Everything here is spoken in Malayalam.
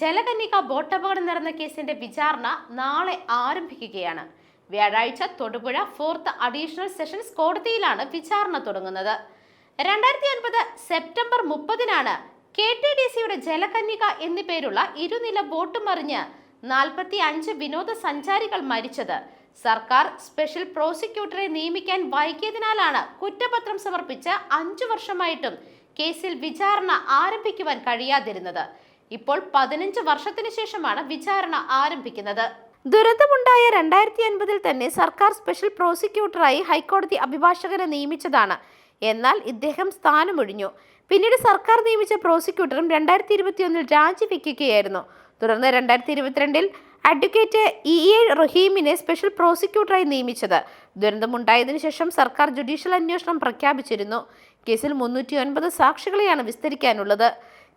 ജലകന്യക ബോട്ടപകടം നടന്ന കേസിന്റെ വിചാരണ നാളെ ആരംഭിക്കുകയാണ്. വ്യാഴാഴ്ച തൊടുപുഴ ഫോർത്ത് അഡീഷണൽ സെഷൻസ് കോടതിയിലാണ് വിചാരണ തുടങ്ങുന്നത്. രണ്ടായിരത്തി ഒൻപത് സെപ്റ്റംബർ മുപ്പതിനാണ് കെ ടി ഡി സിയുടെ ജലകന്യക എന്നു പേരുള്ള ഇരുനില ബോട്ട് മറിഞ്ഞ് നാൽപ്പത്തി അഞ്ച് വിനോദസഞ്ചാരികൾ മരിച്ചത്. സർക്കാർ സ്പെഷ്യൽ പ്രോസിക്യൂട്ടറെ നിയമിക്കാൻ വൈകിയതിനാലാണ് കുറ്റപത്രം സമർപ്പിച്ച് അഞ്ചു വർഷമായിട്ടും കേസിൽ വിചാരണ ആരംഭിക്കുവാൻ കഴിയാതിരുന്നത്. ഇപ്പോൾ പതിനഞ്ച് വർഷത്തിനു ശേഷമാണ് വിചാരണ ആരംഭിക്കുന്നത്. ദുരന്തമുണ്ടായ രണ്ടായിരത്തി അൻപതിൽ തന്നെ സർക്കാർ സ്പെഷ്യൽ പ്രോസിക്യൂട്ടറായി ഹൈക്കോടതി അഭിഭാഷകനെ നിയമിച്ചതാണ്. എന്നാൽ ഇദ്ദേഹം സ്ഥാനമൊഴിഞ്ഞു. പിന്നീട് സർക്കാർ നിയമിച്ച പ്രോസിക്യൂട്ടറും രണ്ടായിരത്തി ഇരുപത്തിയൊന്നിൽ രാജിവെക്കുകയായിരുന്നു. തുടർന്ന് രണ്ടായിരത്തി ഇരുപത്തിരണ്ടിൽ അഡ്വക്കേറ്റ് ഇ എ റഹീമിനെ സ്പെഷ്യൽ പ്രോസിക്യൂട്ടറായി നിയമിച്ചത്. ദുരന്തമുണ്ടായതിനു ശേഷം സർക്കാർ ജുഡീഷ്യൽ അന്വേഷണം പ്രഖ്യാപിച്ചിരുന്നു. കേസിൽ മുന്നൂറ്റി ഒൻപത് സാക്ഷികളെയാണ് വിസ്തരിക്കാനുള്ളത്.